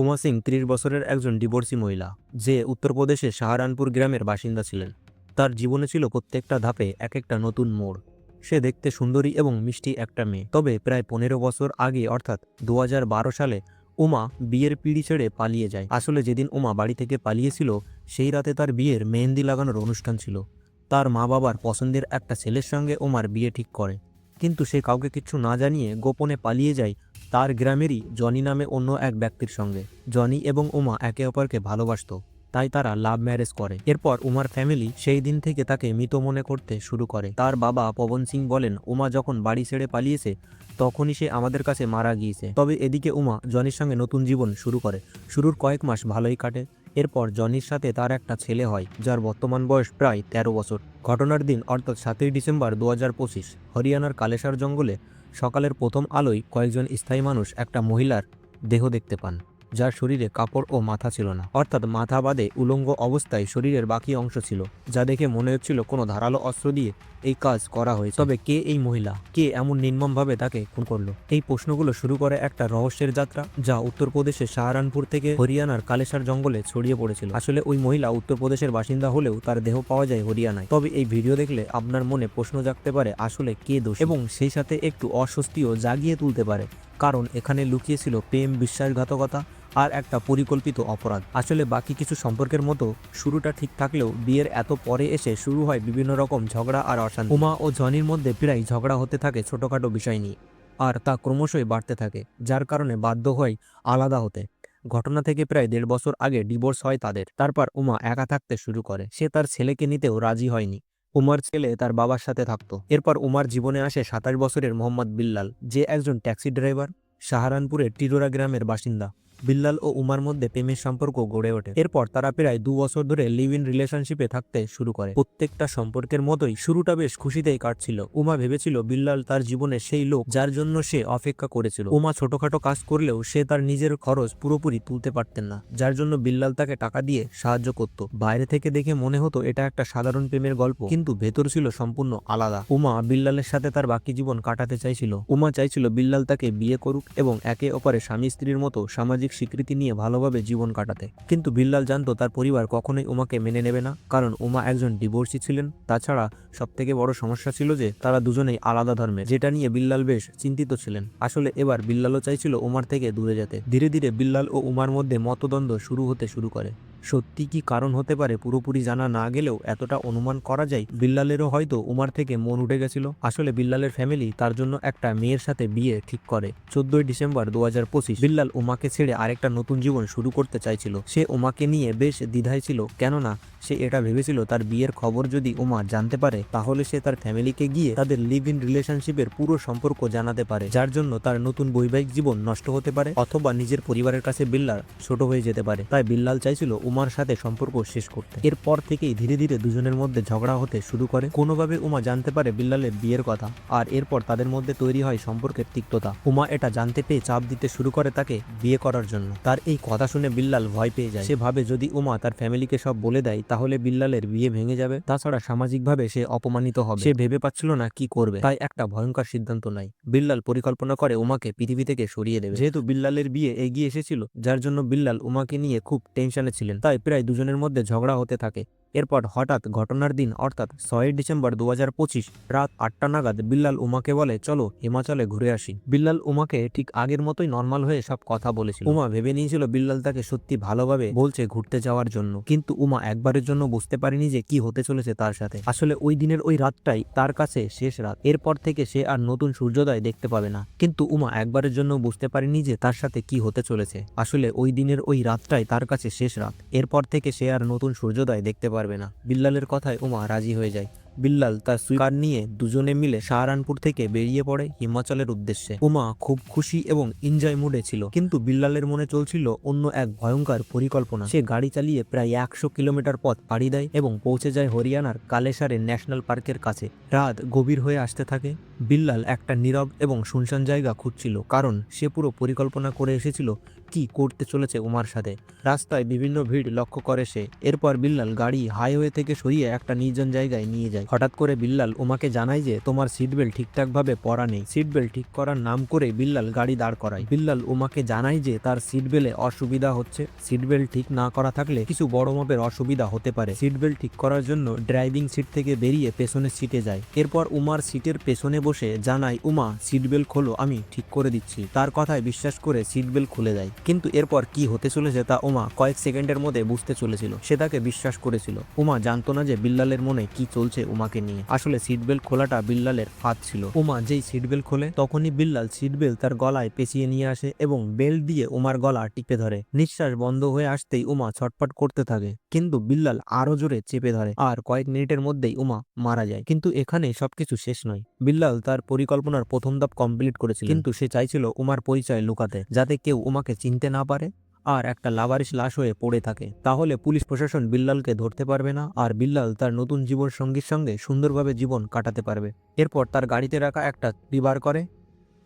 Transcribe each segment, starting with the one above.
উমা সিং ত্রিশ বছরের একজন ডিভোর্সি মহিলা, যে উত্তরপ্রদেশের সাহারানপুর গ্রামের বাসিন্দা ছিলেন। তার জীবনে ছিল প্রত্যেকটা ধাপে এক একটা নতুন মোড়। সে দেখতে সুন্দরী এবং মিষ্টি একটা মেয়ে। তবে প্রায় পনেরো বছর আগে, অর্থাৎ দু হাজার বারো সালে, উমা বিয়ের পিড়ি ছেড়ে পালিয়ে যায়। আসলে যেদিন উমা বাড়ি থেকে পালিয়েছিল, সেই রাতে তার বিয়ের মেহেন্দি লাগানোর অনুষ্ঠান ছিল। তার মা বাবার পছন্দের একটা ছেলের সঙ্গে উমার বিয়ে ঠিক করে। কিন্তু সে কাউকে কিছু না জানিয়ে গোপনে পালিয়ে যায় তার গ্রামেরই জনি নামে অন্য এক ব্যক্তির সঙ্গে। জনি এবং উমা একে অপরকে ভালোবাসতো, তাই তারা লাভ ম্যারেজ করে। এরপর উমার ফ্যামিলি সেই দিন থেকে তাকে মৃত মনে করতে শুরু করে। তার বাবা পবন সিং বলেন, উমা যখন বাড়ি ছেড়ে পালিয়েছে, তখনই সে আমাদের কাছে মারা গিয়েছে। তবে এদিকে উমা জনির সঙ্গে নতুন জীবন শুরু করে। শুরুর কয়েক মাস ভালোই কাটে। এরপর জনির সাথে তার একটা ছেলে হয়, যার বর্তমান বয়স প্রায় তেরো বছর। ঘটনার দিন, অর্থাৎ সাতই ডিসেম্বর দু হাজার পঁচিশ, হরিয়ানার কালেসার জঙ্গলে সকালের প্রথম আলোয় কয়েকজন স্থায়ী মানুষ একটা মহিলার দেহ দেখতে পান। যার শরীরে কাপড় ও মাথা ছিল না। অর্থাৎ মাথা বাদে উলঙ্গ অবস্থায় শরীরের বাকি অংশ ছিল, যা দেখে মনে হচ্ছিল কোনো ধারালো অস্ত্র দিয়ে এই কাজ করা হয়েছে। তবে কে এই মহিলা? কে এমন নির্মমভাবে তাকে খুন করল? এই প্রশ্নগুলো শুরু করে একটা রহস্যের যাত্রা, যা উত্তরপ্রদেশের সাহারানপুর থেকে হরিয়ানার কালেসার জঙ্গলে ছড়িয়ে পড়েছিল। আসলে ওই মহিলা উত্তরপ্রদেশের বাসিন্দা হলেও তার দেহ পাওয়া যায় হরিয়ানায়। তবে এই ভিডিও দেখলে আপনার মনে প্রশ্ন জাগতে পারে, আসলে কে দোষ? এবং সেই সাথে একটু অস্বস্তিও জাগিয়ে তুলতে পারে, কারণ এখানে লুকিয়ে ছিল প্রেম, বিশ্বাসঘাতকতা আর একটা পরিকল্পিত অপরাধ। আসলে বাকি কিছু সম্পর্কের মতো শুরুটা ঠিক থাকলেও বিয়ের এত পরে এসে শুরু হয় বিভিন্ন রকম ঝগড়া আর অশান্তি। উমা ও জনির মধ্যে প্রায় ঝগড়া হতে থাকে ছোটখাটো বিষয় নিয়ে, আর তা ক্রমশই বাড়তে থাকে, যার কারণে বাধ্য হয় আলাদা হতে। ঘটনা থেকে প্রায় দেড় বছর আগে ডিভোর্স হয় তাদের। তারপর উমা একা থাকতে শুরু করে। সে তার ছেলেকে নিতেও রাজি হয়নি। উমার ছেলে তার বাবার সাথে থাকতো। এরপর উমার জীবনে আসে সাতাশ বছরের মোহাম্মদ বিল্লাল, যে একজন ট্যাক্সি ড্রাইভার, সাহারানপুরের টিরোরা গ্রামের বাসিন্দা। বিল্লাল ও উমার মধ্যে প্রেমের সম্পর্ক গড়ে ওঠে। এরপর তারা প্রায় দু বছর ধরে লিভ ইন রিলেশনশিপে থাকতে শুরু করে। প্রত্যেকটা সম্পর্কের মতোই শুরুটা বেশ খুশিতেই কাটছিল। উমা ভেবেছিল বিল্লাল তার জীবনে সেই লোক যার জন্য সে অপেক্ষা করেছিল। উমা ছোটখাটো কাজ করলেও সে তার নিজের খরচ পুরোপুরি তুলতে পারতেন না, যার জন্য বিল্লাল তাকে টাকা দিয়ে সাহায্য করত। বাইরে থেকে দেখে মনে হতো এটা একটা সাধারণ প্রেমের গল্প, কিন্তু ভেতর ছিল সম্পূর্ণ আলাদা। উমা বিল্লালের সাথে তার বাকি জীবন কাটাতে চাইছিল। উমা চাইছিল বিল্লাল তাকে বিয়ে করুক এবং একে অপরে স্বামী স্ত্রীর মতো সামাজিক স্বীকৃতি নিয়ে ভালোভাবে জীবন কাটাতে। কিন্তু বিল্লাল জানতো তার পরিবার কখনোই উমাকে মেনে নেবে না, কারণ উমা একজন ডিভোর্সি ছিলেন। তাছাড়া সব থেকে বড় সমস্যা ছিল যে তারা দুজনেই আলাদা ধর্মে যেটা নিয়ে বিল্লাল বেশ চিন্তিত ছিলেন। আসলে এবার বিল্লালও চাইছিল উমার থেকে দূরে যেতে। ধীরে ধীরে বিল্লাল ও উমার মধ্যে মতদ্বন্দ্ব শুরু হতে শুরু করে। সত্যি কি কারণ হতে পারে পুরোপুরি জানা না গেলেও এতটা অনুমান করা যায়? বিল্লালেরও হয়তো উমার থেকে মন উঠে গেছিল। আসলে বিল্লালের ফ্যামিলি তার জন্য একটা মেয়ের সাথে বিয়ে ঠিক করে। চোদ্দই ডিসেম্বর দু হাজার পঁচিশ বিল্লাল উমাকে ছেড়ে আরেকটা নতুন জীবন শুরু করতে চাইছিল। সে উমাকে নিয়ে বেশ দ্বিধায় ছিল। কেননা সে এটা ভেবেছিল তার বিয়ের খবর যদি উমা জানতে পারে, তাহলে সে তার ফ্যামিলিকে গিয়ে তাদের লিভ ইন রিলেশনশিপের পুরো সম্পর্ক জানাতে পারে, যার জন্য তার নতুন বৈবাহিক জীবন নষ্ট হতে পারে অথবা নিজের পরিবারের কাছে বিল্লাল ছোট হয়ে যেতে পারে। তাই বিল্লাল চাইছিল উমার সাথে সম্পর্ক শেষ করতে। এরপর থেকেই ধীরে ধীরে দুজনের মধ্যে ঝগড়া হতে শুরু করে। কোনোভাবে উমা জানতে পারে বিল্লালের বিয়ের কথা, আর এরপর তাদের মধ্যে তৈরি হয় সম্পর্কের তিক্ততা। উমা এটা জানতে পেয়ে চাপ দিতে শুরু করে তাকে বিয়ে করার জন্য। তার এই কথা শুনে বিল্লাল ভয় পেয়ে যায়। সে ভাবে, যদি উমা তার ফ্যামিলিকে সব বলে দেয়, তাহলে বিল্লালের বিয়ে ভেঙে যাবে। তাছাড়া সামাজিকভাবে সে অপমানিত হবে। সে ভেবে পাচ্ছিল না কি করবে। তাই একটা ভয়ঙ্কর সিদ্ধান্ত নেয়। বিল্লাল পরিকল্পনা করে উমাকে পৃথিবী থেকে সরিয়ে দেবে। যেহেতু বিল্লালের বিয়ে এগিয়ে এসেছিল, যার জন্য বিল্লাল উমাকে নিয়ে খুব টেনশনে ছিলেন। তাই প্রায় দুজনের মধ্যে ঝগড়া হতে থাকে। এরপর হঠাৎ ঘটনার দিন, অর্থাৎ ছয়ই ডিসেম্বর দু হাজার পঁচিশ রাত আটটা নাগাদ বিল্লাল উমাকে বলে, চলো হিমাচলে ঘুরে আসি। বিল্লাল উমাকে ঠিক আগের মতোই নর্মাল হয়ে সব কথা বলেছিল। উমা ভেবে নিয়েছিল বিল্লাল তাকে সত্যি ভালোভাবে বলছে ঘুরতে যাওয়ার জন্য। কিন্তু উমা একবারের জন্য বুঝতে পারেনি যে কি হতে চলেছে তার সাথে। আসলে ওই দিনের ওই রাতটাই তার কাছে শেষ রাত। এরপর থেকে সে আর নতুন সূর্যোদয় দেখতে পাবে না। কিন্তু উমা একবারের জন্য বুঝতে পারেনি যে তার সাথে কি হতে চলেছে। আসলে ওই দিনের ওই রাতটাই তার কাছে শেষ রাত। এরপর থেকে সে আর নতুন সূর্যোদয় দেখতে পারবে না। বিল্লালের কথায় উমা রাজি হয়ে যায়। বিল্লাল তার সুইকার নিয়ে দুজনে মিলে সাহারানপুর থেকে বেরিয়ে পড়ে হিমাচলের উদ্দেশ্যে। উমা খুব খুশি এবং এনজয় মুডে ছিল। কিন্তু বিল্লালের মনে চলছিল অন্য এক ভয়ঙ্কর পরিকল্পনা। সে গাড়ি চালিয়ে প্রায় একশো কিলোমিটার পথ পাড়ি দেয় এবং পৌঁছে যায় হরিয়ানার কালেসারের ন্যাশনাল পার্কের কাছে। রাত গভীর হয়ে আসতে থাকে। বিল্লাল একটা নীরব এবং শুনশান জায়গা খুঁজছিল, কারণ সে পুরো পরিকল্পনা করে এসেছিল কি করতে চলেছে উমার সাথে? রাস্তায় বিভিন্ন ভিড় লক্ষ্য করে সে। এরপর বিল্লাল গাড়ি হাইওয়ে থেকে সরিয়ে একটা নির্জন জায়গায় নিয়ে যায়। হঠাৎ করে বিল্লাল উমাকে জানায় যে তোমার সিট বেল্ট ঠিকঠাকভাবে পরা নেই। সিট বেল্ট ঠিক করার নাম করে বিল্লাল গাড়ি দাঁড় করায়। বিল্লাল উমাকে জানায় যে তার সিট বেল্টে অসুবিধা হচ্ছে। সিট বেল্ট ঠিক না করা থাকলে কিছু বড় মাপের অসুবিধা হতে পারে। সিট বেল্ট ঠিক করার জন্য ড্রাইভিং সিট থেকে বেরিয়ে পেছনের সিটে যায়। এরপর উমার সিটের পেছনে বসে জানায়, উমা সিট বেল্ট খোলো, আমি ঠিক করে দিচ্ছি। তার কথায় বিশ্বাস করে সিট বেল্ট খুলে দেয়। কিন্তু এরপর কি হতে চলেছে তা উমা কয়েক সেকেন্ডের মধ্যে বুঝতে চলেছিল। সে তাকে বিশ্বাস করেছিল। উমা জানতো না যে বিল্লালের মনে কি চলছে উমাকে নিয়ে। আসলে সিট বেল্ট খোলাটা বিল্লালের ফাঁদ ছিল। উমা যেই সিট বেল্ট খোলে, তখনই বিল্লাল সিট বেল্ট তার গলায় পেঁচিয়ে নিয়ে আসে এবং বেল্ট দিয়ে উমার গলা টিপে ধরে। নিঃশ্বাস বন্ধ হয়ে আসতেই উমা ছটপট করতে থাকে। কিন্তু বিল্লাল আরও জোরে চেপে ধরে আর কয়েক মিনিটের মধ্যেই উমা মারা যায়। কিন্তু এখানে সবকিছু শেষ নয়। বিল্লাল তার পরিকল্পনার প্রথম ধাপ কমপ্লিট করেছিল কিন্তু সে চাইছিল উমার পরিচয় লুকাতে, যাতে কেউ উমাকে চিনতে না পারে আর একটা লাভারিশ লাশ হয়ে পড়ে থাকে, তাহলে পুলিশ প্রশাসন বিল্লালকে ধরতে পারবে না আর বিল্লাল তার নতুন জীবন সঙ্গীর সঙ্গে সুন্দরভাবে জীবন কাটাতে পারবে। এরপর তার গাড়িতে রাখা একটা রিবার করে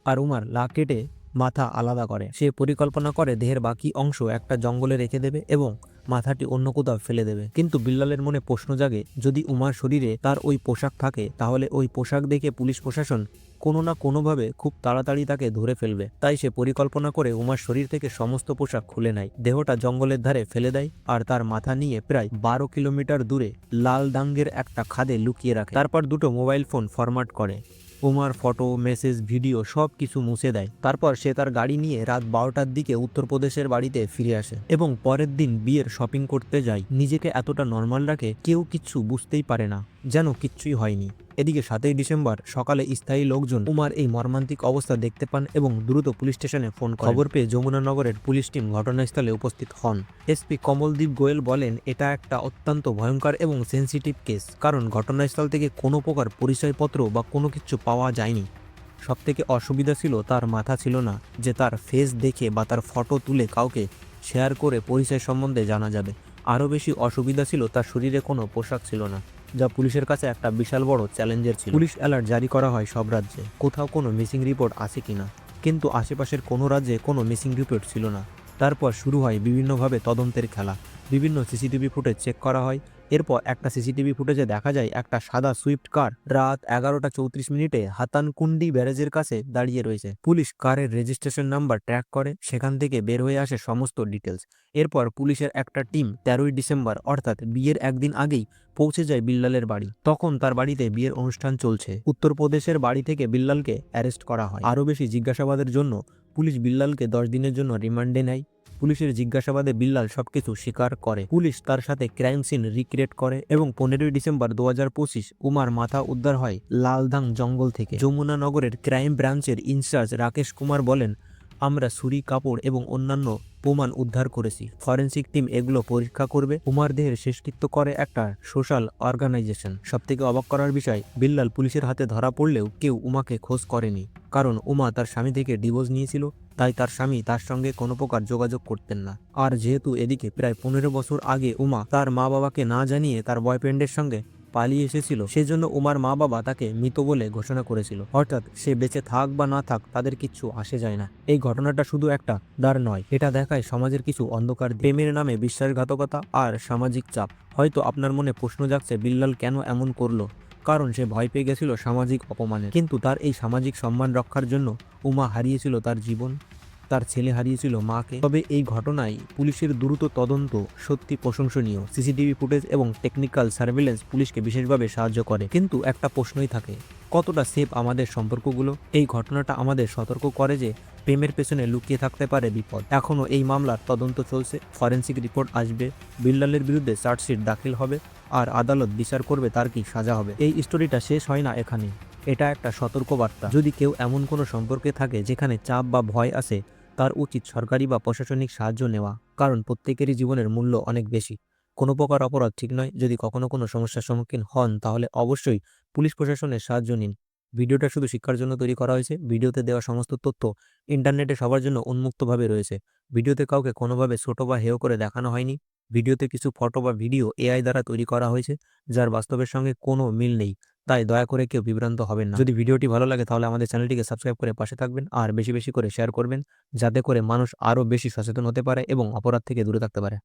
আর উমার লা কেটে মাথা আলাদা করে। সে পরিকল্পনা করে দেহের বাকি অংশ একটা জঙ্গলে রেখে দেবে এবং মাথাটি অন্য কোথাও ফেলে দেবে। কিন্তু বিল্লালের মনে প্রশ্ন জাগে, যদি উমার শরীরে তার ওই পোশাক থাকে, তাহলে ওই পোশাক দেখে পুলিশ প্রশাসন কোনো না কোনোভাবে খুব তাড়াতাড়ি তাকে ধরে ফেলবে। তাই সে পরিকল্পনা করে উমার শরীর থেকে সমস্ত পোশাক খুলে নেয়। দেহটা জঙ্গলের ধারে ফেলে দেয় আর তার মাথা নিয়ে প্রায় বারো কিলোমিটার দূরে লাল দাঙ্গের একটা খাদে লুকিয়ে রাখে। তারপর দুটো মোবাইল ফোন ফরম্যাট করে। উমার ফটো, মেসেজ, ভিডিও সব কিছু মুছে দেয়। তারপর সে তার গাড়ি নিয়ে রাত বারোটার দিকে উত্তরপ্রদেশের বাড়িতে ফিরে আসে এবং পরের দিন বিয়ের শপিং করতে যায়। নিজেকে এতটা নর্মাল রাখে কেউ কিচ্ছু বুঝতেই পারে না। যেন কিচ্ছুই হয়নি। এদিকে সাতই ডিসেম্বর সকালে স্থায়ী লোকজন উমার এই মর্মান্তিক অবস্থা দেখতে পান এবং দ্রুত পুলিশ স্টেশনে ফোন খবর পেয়ে যমুনানগরের পুলিশ টিম ঘটনাস্থলে উপস্থিত হন। এসপি কমলদীপ গোয়েল বলেন, এটা একটা অত্যন্ত ভয়ঙ্কর এবং সেন্সিটিভ কেস কারণ ঘটনাস্থল থেকে কোনো প্রকার পরিচয়পত্র বা কোনো কিছু পাওয়া যায়নি। সবথেকে অসুবিধা ছিল তার মাথা ছিল না, যে তার ফেস দেখে বা তার ফটো তুলে কাউকে শেয়ার করে পরিচয় সম্বন্ধে জানা যাবে। আরও বেশি অসুবিধা ছিল তার শরীরে কোনো পোশাক ছিল না। যা পুলিশের কাছে একটা বিশাল বড় চ্যালেঞ্জের ছিল। পুলিশ অ্যালার্ট জারি করা হয় সব রাজ্যে। কোথাও কোনো মিসিং রিপোর্ট আছে কিনা কিন্তু আশেপাশের কোনো রাজ্যে কোনো মিসিং রিপোর্ট ছিল না। তারপর শুরু হয় বিভিন্নভাবে তদন্তের খেলা। বিভিন্ন সিসিটিভি ফুটেজ চেক করা হয়। এরপর একটা সিসিটিভি ফুটেজে দেখা যায়, একটা সাদা সুইফট কার রাত এগারোটা চৌত্রিশ মিনিটে হাতানকুন্ডি ব্যারেজের কাছে দাঁড়িয়ে রয়েছে। পুলিশ কারের রেজিস্ট্রেশন নাম্বার ট্র্যাক করে, সেখান থেকে বের হয়ে আসে সমস্ত ডিটেলস এরপর পুলিশের একটা টিম তেরোই ডিসেম্বর, অর্থাৎ বিয়ের একদিন আগেই পৌঁছে যায় বিল্লালের বাড়ি। তখন তার বাড়িতে বিয়ের অনুষ্ঠান চলছে। উত্তরপ্রদেশের বাড়ি থেকে বিল্লালকে অ্যারেস্ট করা হয়। আরও বেশি জিজ্ঞাসাবাদের জন্য পুলিশ বিল্লালকে দশ দিনের জন্য রিমান্ডে নেয়। পুলিশের জিজ্ঞাসাবাদে বিল্লাল সবকিছু স্বীকার করে। পুলিশ তার সাথে ক্রাইম সিন রিক্রিয়েট করে এবং পনেরোই ডিসেম্বর দু হাজার পঁচিশ উমার মাথা উদ্ধার হয় লালধাং জঙ্গল থেকে। যমুনা নগরের ক্রাইম ব্রাঞ্চের ইনচার্জ রাকেশ কুমার বলেন, আমরা ছুরি, কাপড় এবং অন্যান্য প্রমাণ উদ্ধার করেছি। ফরেন্সিক টিম এগুলো পরীক্ষা করবে। উমার দেহের শেষকৃত্য করে একটা সোশ্যাল অর্গানাইজেশন। সবথেকে অবাক করার বিষয়, বিল্লাল পুলিশের হাতে ধরা পড়লেও কেউ উমাকে খোঁজ করেনি। কারণ উমা তার স্বামী থেকে ডিভোর্স নিয়েছিল। তাই তার স্বামী তার সঙ্গে কোনো প্রকার যোগাযোগ করতেন না। আর যেহেতু এদিকে প্রায় পনেরো বছর আগে উমা তার মা বাবাকে না জানিয়ে তার বয়ফ্রেন্ডের সঙ্গে পালিয়ে এসেছিল, সেজন্য উমার মা বাবা তাকে মৃত বলে ঘোষণা করেছিল। অর্থাৎ সে বেঁচে থাক বা না থাক তাদের কিচ্ছু আসে যায় না। এই ঘটনাটা শুধু একটা দার নয়, এটা দেখায় সমাজের কিছু অন্ধকার। প্রেমের নামে বিশ্বাসঘাতকতা আর সামাজিক চাপ। হয়তো আপনার মনে প্রশ্ন জাগছে, বিল্লাল কেন এমন করল? কারণ সে ভয় পেয়ে গেছিল সামাজিক অপমানে কিন্তু তার এই সামাজিক সম্মান রক্ষার জন্য উমা হারিয়েছিল তার জীবন, তার ছেলে হারিয়েছিল মাকে। তবে এই ঘটনায় পুলিশের দ্রুত তদন্ত সত্যি প্রশংসনীয়। সিসিটিভি ফুটেজ এবং টেকনিক্যাল সার্ভিলেন্স পুলিশকে বিশেষভাবে সাহায্য করে। কিন্তু একটা প্রশ্নই থাকে কতটা সেফ আমাদের সম্পর্কগুলো? এই ঘটনাটা আমাদের সতর্ক করে যে প্রেমের পেছনে লুকিয়ে থাকতে পারে বিপদ। এখনও এই মামলার তদন্ত চলছে ফরেন্সিক রিপোর্ট আসবে বিল্লালের বিরুদ্ধে চার্জশিট দাখিল হবে, আর আদালত বিচার করবে তার কি সাজা হবে। এই স্টোরিটা শেষ হয় না এখানে। এটা একটা সতর্কবার্তা। যদি কেউ এমন কোনো সম্পর্কে থাকে যেখানে চাপ বা ভয় আছে, তার উচিত সরকারি বা প্রশাসনিক সাহায্য নেওয়া, কারণ প্রত্যেকেরই জীবনের মূল্য অনেক বেশি। কোনো প্রকার অপরাধ ঠিক নয়। যদি কখনো কোনো সমস্যার সম্মুখীন হন, তাহলে অবশ্যই পুলিশ প্রশাসনের সাহায্য নিন। ভিডিওটা শুধু শিক্ষার জন্য তৈরি করা হয়েছে। ভিডিওতে দেওয়া সমস্ত তথ্য ইন্টারনেটে সবার জন্য উন্মুক্তভাবে রয়েছে। ভিডিওতে কাউকে কোনোভাবে ছোট বা হেয় করে দেখানো হয়নি। ভিডিওতে কিছু ফটো বা ভিডিও এআই দ্বারা তৈরি করা হয়েছে, যার বাস্তবের সঙ্গে কোনো মিল নেই। তাই দয়া করে কেউ বিভ্রান্ত হবেন না। যদি ভিডিওটি ভালো লাগে, তাহলে আমাদের চ্যানেলটিকে সাবস্ক্রাইব করে পাশে থাকবেন আর বেশি বেশি করে শেয়ার করবেন, যাতে করে মানুষ আরও বেশি সচেতন হতে পারে এবং অপরাধ থেকে দূরে থাকতে পারে।